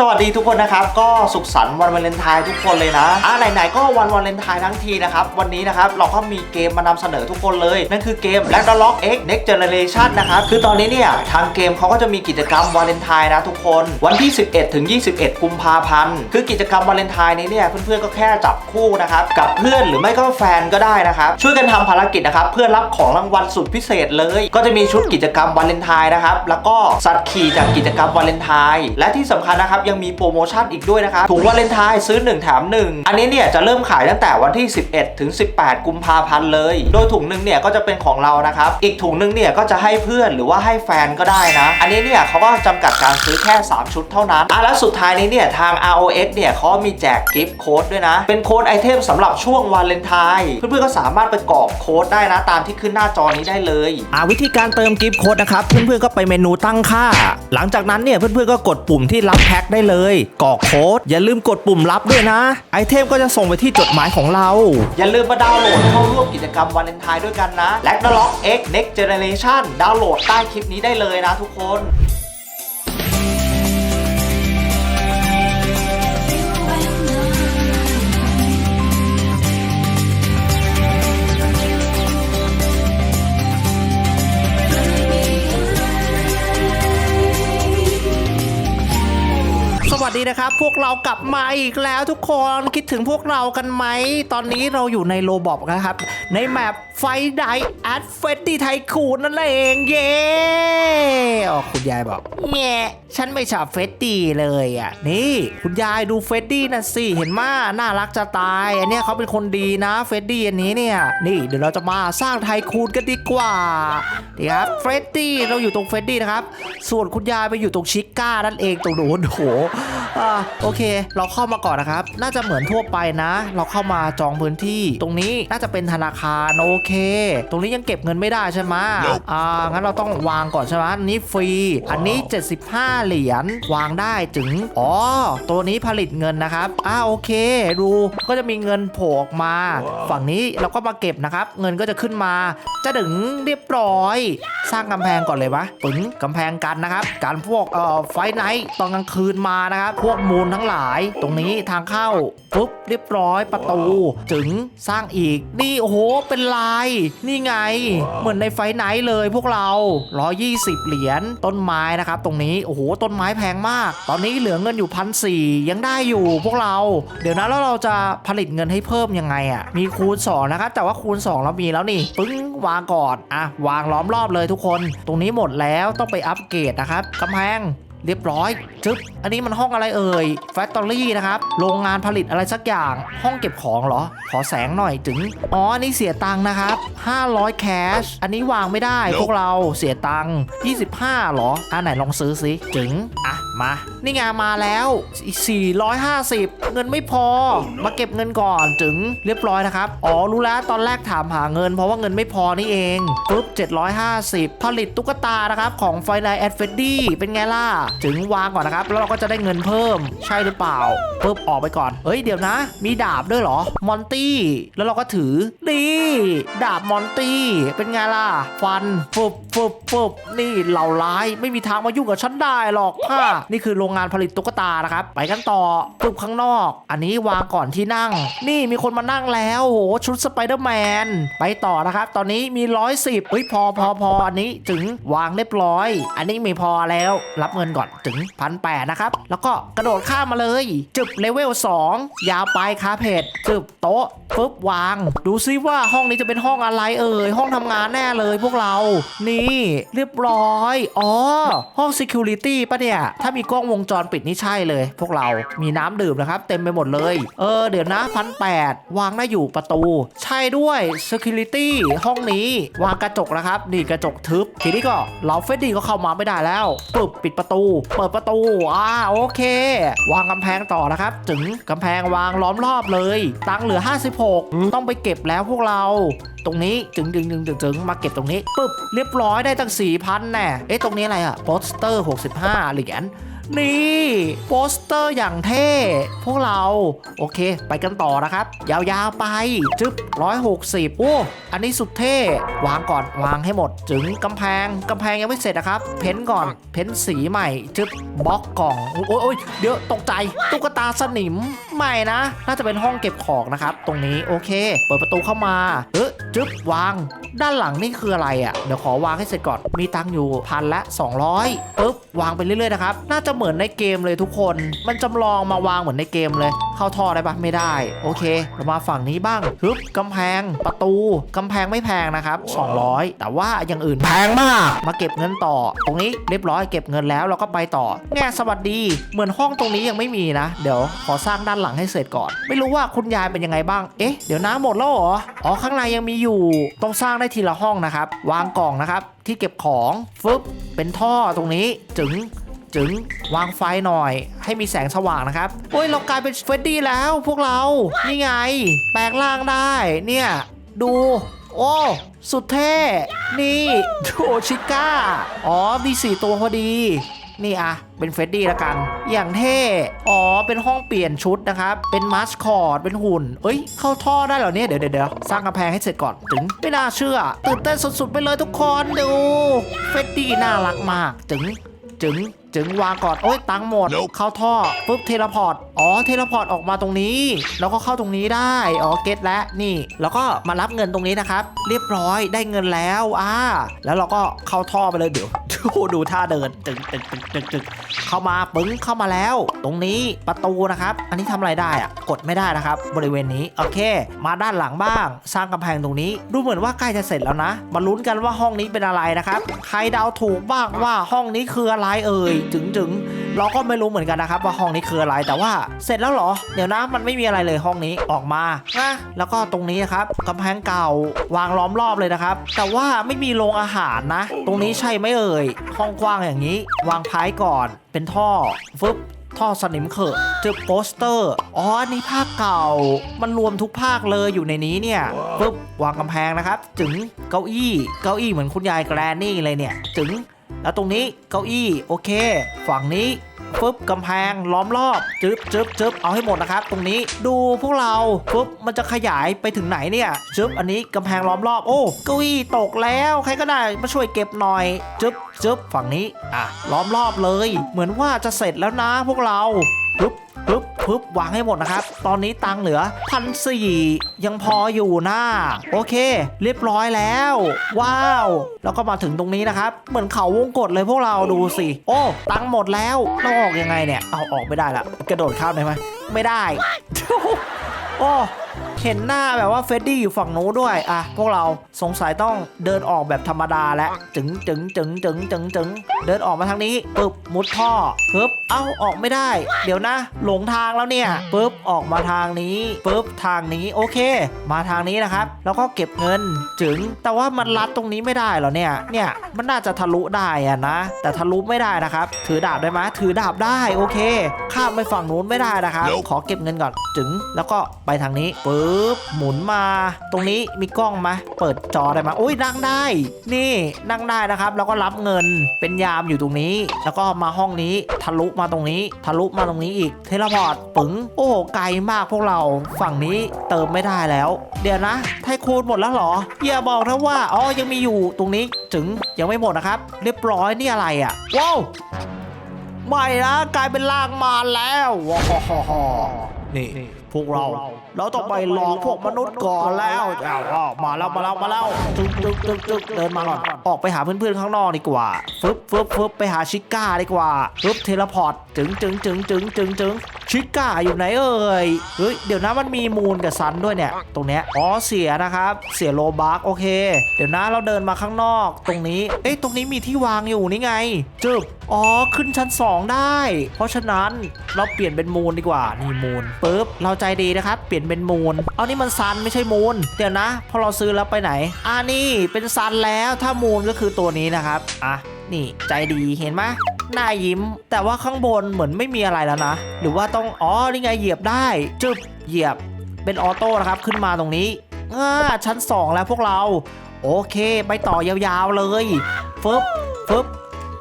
สวัสดีทุกคนนะครับ ก็สุขสันต์วันวาเลนไทน์ทุกคนเลยนะอ่าไหนๆก็วันวาเลนไทน์ทั้งทีนะครับ วันนี้นะครับเราก็มีเกมมานำเสนอทุกคนเลย นั่นคือเกม Black Dog X Next Generation นะครับ คือตอนนี้เนี่ยทางเกมเขาก็จะมีกิจกรรมวาเลนไทน์นะทุกคน วันที่ 11 ถึง 21 กุมภาพันธ์ คือกิจกรรมวาเลนไทน์นี้เนี่ยเพื่อนๆก็แค่จับคู่นะครับกับเพื่อนหรือไม่ก็แฟนก็ได้นะครับ ช่วยกันทำภารกิจนะครับเพื่อรับของรางวัลสุดพิเศษเลย ก็จะมีชุดกิจกรรมวาเลนไทน์นะครับแล้วก็สัตว์ขี่จากกิจกรรมวาเลนไทน์และที่สำคัญนะครับยังมีโปรโมชั่นอีกด้วยนะครับถุงวาเลนไทน์ซื้อ 1 แถม 1 อันนี้เนี่ยจะเริ่มขายตั้งแต่วันที่ 11 ถึง 18 กุมภาพันธ์เลย โดยถุงหนึ่งเนี่ยก็จะเป็นของเรานะครับ อีกถุงหนึ่งเนี่ยก็จะให้เพื่อนหรือว่าให้แฟนก็ได้นะ อันนี้เนี่ยเขาก็จำกัดการซื้อแค่ 3 ชุดเท่านั้นอะแล้วสุดท้ายนี้เนี่ยทาง ROX เนี่ยเขามีแจกกิฟต์โค้ดด้วยนะ เป็นโค้ดไอเทมสำหรับช่วงวาเลนไทน์เพื่อนๆก็สามารถไปกรอกโค้ดได้นะตามที่ขึ้นหน้าจอนี้ได้เลยอ่าวิธีการเติมกิฟต์โค้ดนะครับเพื่อนๆก็ไปเมนูตั้งค่า หลังจากนั้นเนี่ยเพื่อนๆก็กดปุ่มที่รับแพ็คได้เลยกรอกโค้ดอย่าลืมกดปุ่มรับด้วยนะ ไอเทมก็จะส่งไปที่จดหมายของเรา อย่าลืมมาดาวน์โหลดเข้าร่วมกิจกรรมวันเลนไทน์ด้วยกันนะและ The Lock X Next Generation ดาวน์โหลดใต้คลิปนี้ได้เลยนะทุกคน วัสดีนะครับ พวกเรากลับมาอีกแล้วทุกคนคิดถึงพวกเรากันไหม ตอนนี้เราอยู่ในโลบอกนะครับ ในแมปไฟไดแอดเฟดดี้ไทคูนนั่นเองเย้อ๋อคุณยายบอกแง่ฉันไม่ชอบเฟดดี้เลยอะ นี่คุณยายดูเฟดดี้น่ะสิ เห็นมาน่ารักจะตาย อันเนี้ยเขาเป็นคนดีนะเฟดดี้อันนี้เนี่ย นี่เดี๋ยวเราจะมาสร้างไทคูนกันดีกว่าดีครับเฟดดี้เราอยู่ตรงเฟดดี้นะครับ ส่วนคุณยายไปอยู่ตรงชิก้านั่นเองตรงโน้นโอ้โหอ่าโอเค เราเข้ามาก่อนนะครับ น่าจะเหมือนทั่วไปนะ เราเข้ามาจองพื้นที่ตรงนี้น่าจะเป็นธนาคารโอเคตรงนี้ยังเก็บเงินไม่ได้ใช่ไหมอ่างั้นเราต้องวางก่อนใช่ไหมอันนี้ฟรี อันนี้ 75 เหรียญวางได้ถึงอ๋อตัวนี้ผลิตเงินนะครับอ่าโอเค ดูก็จะมีเงินโผล่ออกมา ฝั่งนี้เราก็มาเก็บนะครับ เงินก็จะขึ้นมา จะถึงเรียบร้อย สร้างกำแพงก่อนเลยวะปึงกำแพงกันนะครับ การพวกเอ่อไฟไนท์ตอนกลางคืนมานะครับ พวกมูลทั้งหลาย ตรงนี้ทางเข้าปุ๊บเรียบร้อยประตู ถึงสร้างอีกนี่โอ้โหเป็นลายนี่ไง เหมือนในไฟไนท์เลยพวกเรา 120 เหรียญต้นไม้นะครับตรงนี้โอ้โหต้นไม้แพงมาก ตอนนี้เหลือเงินอยู่พันสยังได้อยู่พวกเรา เดี๋ยวนะแล้วเราจะผลิตเงินให้เพิ่มยังไงอะ่ะมีคูณ2นะครับแต่ว่าคูณ 2 เรามีแล้วนี่ปึ้งวางก่อนอะวางล้อมรอบเลยทุกคน ตรงนี้หมดแล้วต้องไปอัปเกรดนะครับกำแพง เรียบร้อย จึ๊บ อันนี้มันห้องอะไรเอ่ย แฟคทอรี่นะครับ โรงงานผลิตอะไรสักอย่าง ห้องเก็บของเหรอ ขอแสงหน่อยถึง อ๋อ อันนี้เสียตังค์นะครับ 500 แคช อันนี้วางไม่ได้พวกเราเสียตังค์ 25เหรออ่าไหนลองซื้อสิจึง อะ มา นี่ไงมาแล้วอีก450 เงินไม่พอ มาเก็บเงินก่อนจึงเรียบร้อยนะครับ อ๋อ รู้แล้ว ตอนแรกถามหาเงิน เพราะว่าเงินไม่พอนี่เองปุ๊บ750 ผลิตตุ๊กตานะครับของไฟไลแอดเฟดดี้เป็นไงล่ะถึงวางก่อนนะครับ แล้วเราก็จะได้เงินเพิ่ม ใช่หรือเปล่าปุ๊บออกไปก่อน เฮ้ยเดี๋ยวนะ มีดาบด้วยเหรอ มอนตี้ แล้วเราก็ถือ นี่ ดาบมอนตี้ เป็นไงล่ะ ฟันฟึบฟึบฟึบนี่เหล่าร้าย ไม่มีทางมายุ่งกับฉันได้หรอกฮ่านี่คือโรงงานผลิตตุ๊กตานะครับ ไปกันต่อปุ๊บข้างนอก อันนี้วางก่อนที่นั่ง นี่มีคนมานั่งแล้วโหชุดสไปเดอร์แมน ไปต่อนะครับ ตอนนี้มี 110เฮ้ยพอพอพออันนี้ถึงวางเรียบร้อย อันนี้ไม่พอแล้ว รับเงินก่อนถึงพันแปดนะครับ แล้วก็กระโดดข้ามมาเลย จึบเลเวล2ยาวไปคาเพจจึบโต๊ะปุ๊บวาง ดูซิว่าห้องนี้จะเป็นห้องอะไรเอ่ยห้องทำงานแน่เลยพวกเรา นี่เรียบร้อยอ๋อห้อง Security ปะเนี่ย ถ้ามีกล้องวงจรปิดนี่ใช่เลย พวกเรามีน้ำดื่มนะครับ เต็มไปหมดเลย เออเดี๋ยวนะพันแปดวางได้อยู่ประตู ใช่ด้วย Security ห้องนี้วางกระจกนะครับ นี่กระจกทึบ ทีนี้ก็เราเฟดดี้ก็เข้ามาไม่ได้แล้วปึ๊บปิดประตู เปิดประตูอ่าโอเค วางกำแพงต่อนะครับ ถึงกำแพงวางล้อมรอบเลย ตังค์เหลือ6 ต้องไปเก็บแล้วพวกเรา ตรงนี้จึงจึงจึงจึงจึงมาเก็บตรงนี้ปึ๊บเรียบร้อยได้ตั้ง4,000แน่เอ๊ะตรงนี้อะไรอะโปสเตอร์ 65 เหรียญ นี่โปสเตอร์อย่างเท่ พวกเรา โอเค ไปกันต่อนะครับ ยาวๆไป จึ๊บ160โอ้ อันนี้สุดเท่ วางก่อน วางให้หมดจึงกำแพง กำแพงยังไม่เสร็จนะครับ เพ้นท์ก่อน เพ้นท์สีใหม่ จึ๊บบล็อกกล่อง โอ้ยโอ้ยเดี๋ยวตกใจ ตุ๊กตาสนิมไม่นะ น่าจะเป็นห้องเก็บของนะครับ ตรงนี้ โอเค เปิดประตูเข้ามา เออจึ๊บวาง ด้านหลังนี่คืออะไรอะ่ะ เดี๋ยวขอวางให้เสร็จก่อน มีตังค์อยู่พันละ 200ปึ๊บวางไปเรื่อยๆนะครับ น่าจะเหมือนในเกมเลยทุกคน มันจำลองมาวางเหมือนในเกมเลย เข้าท่อได้ปะไม่ได้ โอเค เรามาฝั่งนี้บ้างฮึบกำแพง ประตูกำแพงไม่แพงนะครับ 200 แต่ว่าอย่างอื่นแพงมาก มาเก็บเงินต่อ ตรงนี้เรียบร้อยเก็บเงินแล้วเราก็ไปต่อแง่สวัสดี เหมือนห้องตรงนี้ยังไม่มีนะ เดี๋ยวขอสร้างด้านหลังให้เสร็จก่อน ไม่รู้ว่าคุณยายเป็นยังไงบ้าง เอ๊ะ เดี๋ยวน้ำหมดแล้วเหรอ อ๋อข้างในยังมีอยู่ ต้องสร้างได้ทีละห้องนะครับ วางกล่องนะครับ ที่เก็บของฟึบเป็นท่อตรงนี้จึงจึงวางไฟหน่อย ให้มีแสงสว่างนะครับโอ้ยเรากลายเป็นเฟรดดี้แล้วพวกเรา นี่ไง แปลงร่างได้ เนี่ย ดู โอ้สุดเท่ นี่โดชิก้า อ๋อ มีสี่ตัวพอดี นี่อะเป็นเฟรดดี้ละกัน อย่างเท่ อ๋อ เป็นห้องเปลี่ยนชุดนะครับ เป็นมาสคอต เป็นหุ่น เอ้ย เข้าท่อได้เหรอเนี่ย เดี๋ยวเดี๋ยวเดี๋ยวสร้างกำแพงให้เสร็จก่อน ถึง ไม่น่าเชื่อ ตื่นเต้นสุดๆ ไปเลยทุกคน ดู เฟรดดี้น่ารักมากจึงจึงจึงวางก่อน โอ้ยตังค์หมด เข้าท่อปุ๊บเทเลพอร์ต อ๋อ เทเลพอร์ตออกมาตรงนี้ แล้วก็เข้าตรงนี้ได้ อ๋อ เก็ตแล้ว นี่ แล้วก็มารับเงินตรงนี้นะครับ เรียบร้อย ได้เงินแล้ว อ่า แล้วเราก็เข้าท่อไปเลยเดี๋ยว ดูดูท่าเดินตึงตึงตึงตึกตึงเข้ามาปึ้งเข้ามาแล้ว ตรงนี้ประตูนะครับ อันนี้ทำอะไรได้อะกดไม่ได้นะครับ บริเวณนี้โอเค มาด้านหลังบ้าง สร้างกำแพงตรงนี้ ดูเหมือนว่าใกล้จะเสร็จแล้วนะ มาลุ้นกันว่าห้องนี้เป็นอะไรนะครับ ใครเดาถูกบ้างว่าห้องนี้คืออะไรเอ่ยจึงจึง เราก็ไม่รู้เหมือนกันนะครับว่าห้องนี้คืออะไรแต่ว่าเสร็จแล้วเหรอ เดี๋ยวนะมันไม่มีอะไรเลยห้องนี้ออกมานะแล้วก็ตรงนี้นะครับกำแพงเก่าวางล้อมรอบเลยนะครับ แต่ว่าไม่มีโรงอาหารนะ ตรงนี้ใช่ไหมเอ่ยห้องกว้างอย่างนี้ วางพายก่อนเป็นท่อฟึบท่อสนิมเขอะเจอโปสเตอร์ อ๋ออันนี้ภาคเก่า มันรวมทุกภาคเลยอยู่ในนี้เนี่ยปึ๊บวางกำแพงนะครับจึงเก้าอี้ เก้าอี้เหมือนคุณยายแกรนนี่เลยเนี่ยจึง แล้วตรงนี้เก้าอี้โอเค ฝั่งนี้ฟึบกำแพงล้อมรอบจึ๊บจึ๊บจึ๊บเอาให้หมดนะครับ ตรงนี้ดูพวกเราฟึบมันจะขยายไปถึงไหนเนี่ยจึ๊บอันนี้กำแพงล้อมรอบโอ้เก้าอี้ตกแล้วใครก็ได้มาช่วยเก็บหน่อยจึ๊บจึ๊บฝั่งนี้อะล้อมรอบเลย เหมือนว่าจะเสร็จแล้วนะพวกเราปึ๊บปึ๊บ ปึ๊บวางให้หมดนะครับ ตอนนี้ตังค์เหลือพันสี่ยังพออยู่นะโอเค เรียบร้อยแล้ว ว้าว แล้วก็มาถึงตรงนี้นะครับ เหมือนเขาวงกดเลยพวกเราดูสิ โอ้ ตังค์หมดแล้วเราออกยังไงเนี่ย เอาออกไม่ได้ละ กระโดดข้ามได้ไหมไม่ได้ โอ้ เห็นหน้าแบบว่าเฟดดี้อยู่ฝั่งนู้นด้วยอะพวกเราสงสัยต้องเดินออกแบบธรรมดาแล้วจึงจึงจึงจึงจึงจึงเดินออกมาทางนี้ปึ๊บมุดท่อปึ๊บเอ้าออกไม่ได้ เดี๋ยวนะ หลงทางแล้วเนี่ยปึ๊บออกมาทางนี้ปึ๊บทางนี้โอเค มาทางนี้นะครับ แล้วก็เก็บเงินจึงแต่ว่ามันลัดตรงนี้ไม่ได้หรอเนี่ยเนี่ยมันน่าจะทะลุได้อะนะ แต่ทะลุไม่ได้นะครับ ถือดาบได้ไหมถือดาบได้โอเค ข้ามไปฝั่งนู้นไม่ได้นะครับขอเก็บเงินก่อนจึงแล้วก็ไปทางนี้ปึ๊บหมุนมา ตรงนี้มีกล้องไหมเปิดจอได้ไหมอุ้ยนั่งได้ นี่นั่งได้นะครับ แล้วก็รับเงินเป็นยามอยู่ตรงนี้ แล้วก็มาห้องนี้ทะลุมาตรงนี้ ทะลุมาตรงนี้อีกเทเลพอร์ตปึ๋งโอ้โหไกลมากพวกเราฝั่งนี้เติมไม่ได้แล้ว เดี๋ยวนะไทคูนหมดแล้วหรออย่าบอกนะว่าอ๋อยังมีอยู่ตรงนี้ถึงยังไม่หมดนะครับ เรียบร้อยนี่อะไรอะว้าวไม่นะกลายเป็นล่างมารแล้วว้าวนี่ วกเรา เราต้องไปหลอกพวกมนุษย์ก่อนแล้วอ้าวอ้าวมาแล้วมาแล้วมาแล้วจึ๊กจึ๊กจึ๊กจึ๊กเดินมาก่อนออกไปหาเพื่อนๆข้างนอกดีกว่าฟึบฟึบฟึบไปหาชิก้าดีกว่าฟึบเทเลพอร์ตจึงจึงจึงจึงจึงจึง ชิก้าอยู่ไหนเอ่ยเฮ้ยเดี๋ยวนะมันมีมูนกับซันด้วยเนี่ย ตรงเนี้ยอ๋อเสียนะครับ เสียโลบักโอเค เดี๋ยวนะเราเดินมาข้างนอก ตรงนี้เอ้ยตรงนี้มีที่วางอยู่นี่ไงจึบอ๋อขึ้นชั้น 2 ได้ เพราะฉะนั้นเราเปลี่ยนเป็นมูนดีกว่านี่มูนปึ๊บเราใจดีนะครับ เปลี่ยนเป็นมูนเอานี่มันซันไม่ใช่มูนเดี๋ยวนะพอเราซื้อแล้วไปไหนอ่านี่เป็นซันแล้วถ้ามูนก็คือตัวนี้นะครับอะนี่ใจดีเห็นไหม หน้ายิ้ม แต่ว่าข้างบนเหมือนไม่มีอะไรแล้วนะ หรือว่าต้องอ๋อนี่ไงเหยียบได้จึบเหยียบเป็นออโต้นะครับขึ้นมาตรงนี้อ่าชั้น 2 แล้วพวกเรา โอเค ไปต่อยาวๆเลยฟึบฟึบ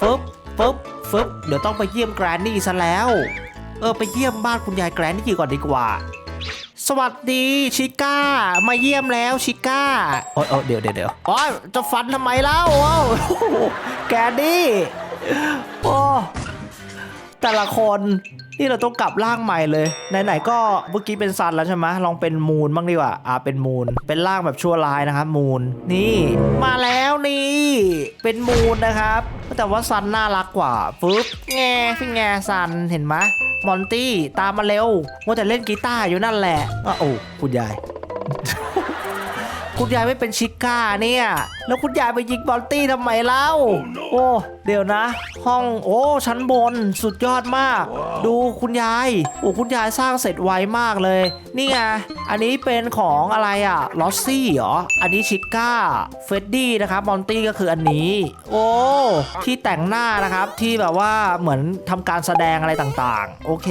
ฟึบฟึบฟึบเดี๋ยวต้องไปเยี่ยมแกรนนี่ซะแล้ว เออไปเยี่ยมบ้านคุณยายแกรนนี่ก่อนดีกว่า สวัสดีชิก้า มาเยี่ยมแล้วชิก้าโอ้ยเดี๋ยวเดี๋ยวเดี๋ยวอ๋อจะฟันทำไมเล่าแกรนนี่ โอ้แต่ละคนนี่เราต้องกลับร่างใหม่เลย ไหนๆก็เมื่อกี้เป็นซันแล้วใช่ไหมลองเป็นมูนบ้างดีกว่าอ่าเป็นมูนเป็นร่างแบบชั่วร้ายนะครับมูนนี่มาแล้วนี่ เป็นมูนนะครับ แต่ว่าซันน่ารักกว่าปึ๊บแงพี่แงซันเห็นไหมมอนตี้ตามมาเร็วมัวแต่เล่นกีตาร์อยู่นั่นแหละอะโอ้คุณยาย คุณยายไม่เป็นชิก้าเนี่ยแล้วคุณยายไปยิงบอลตี้ทำไมเล่า โอ้ เดี๋ยวนะ ห้องโอ้ชั้นบนสุดยอดมาก ดูคุณยายโอ้คุณยายสร้างเสร็จไวมากเลย นี่ไงอันนี้เป็นของอะไรอะลอสซี่เหรออันนี้ชิก้าเฟดดี้นะครับบอลตี้ก็คืออันนี้ โอ้ที่แต่งหน้านะครับที่แบบว่าเหมือนทำการแสดงอะไรต่างๆ โอเค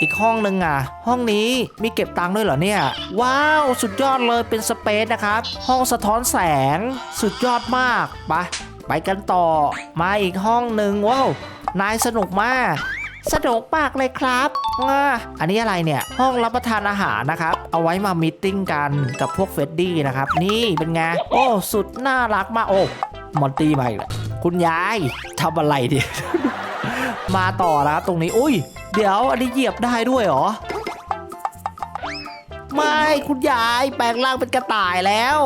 อีกห้องนึงอะ ห้องนี้มีเก็บตังค์ด้วยเหรอเนี่ย ว้าวสุดยอดเลยเป็นสเปซนะครับห้องสะท้อนแสงสุดยอดมากไปะไปกันต่อมาอีกห้องหนึ่งว้าวนายสนุกมาก สนุกมากเลยครับอ่าอันนี้อะไรเนี่ย ห้องรับประทานอาหารนะครับ เอาไว้มามีตติ้งกันกับพวกเฟดดี้นะครับ นี่เป็นไงโอ้สุดน่ารักมากโอ้มอนตี้มาอีกแล้วคุณยายทำอะไรดิมาต่อนะครับตรงนี้ อุ้ย เดี๋ยวอันนี้เหยียบได้ด้วยเหรอ ไม่คุณยายแปลงร่างเป็นกระต่ายแล้ว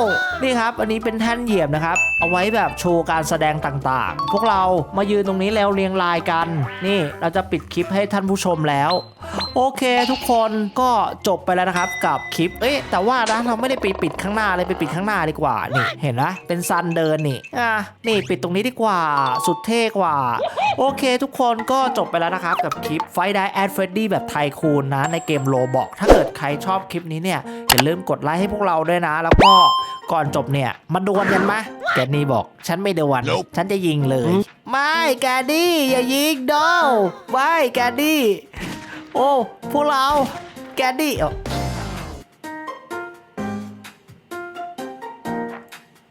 นี่ครับ อันนี้เป็นแท่นเหยียบนะครับ เอาไว้แบบโชว์การแสดงต่างๆ พวกเรามายืนตรงนี้แล้วเรียงรายกัน นี่เราจะปิดคลิปให้ท่านผู้ชมแล้ว โอเคทุกคนก็จบไปแล้วนะครับกับคลิป เอ๊ะแต่ว่านะเราไม่ได้ไปปิดข้างหน้าเลยไปปิดข้างหน้าดีกว่านี่เห็นนะเป็นซันเดินนี่อะนี่ปิดตรงนี้ดีกว่าสุดเท่กว่า โอเค ทุกคนก็จบไปแล้วนะครับกับคลิปไฟได้แอดเฟรดดี้แบบไทคูนนะในเกมโลบอกถ้าเกิดใครชอบคลิปนี้เนี่ยอย่าลืมกดไลค์ให้พวกเราด้วยนะ แล้วก็ก่อนจบเนี่ยมาดวลกันมะแกนนี่บอกฉันไม่ดวลฉันจะยิงเลย ไม่แกนนี่อย่ายิงโดไม่แกนนี่ โอ้ พวกเรา แกดดี้อ๋อ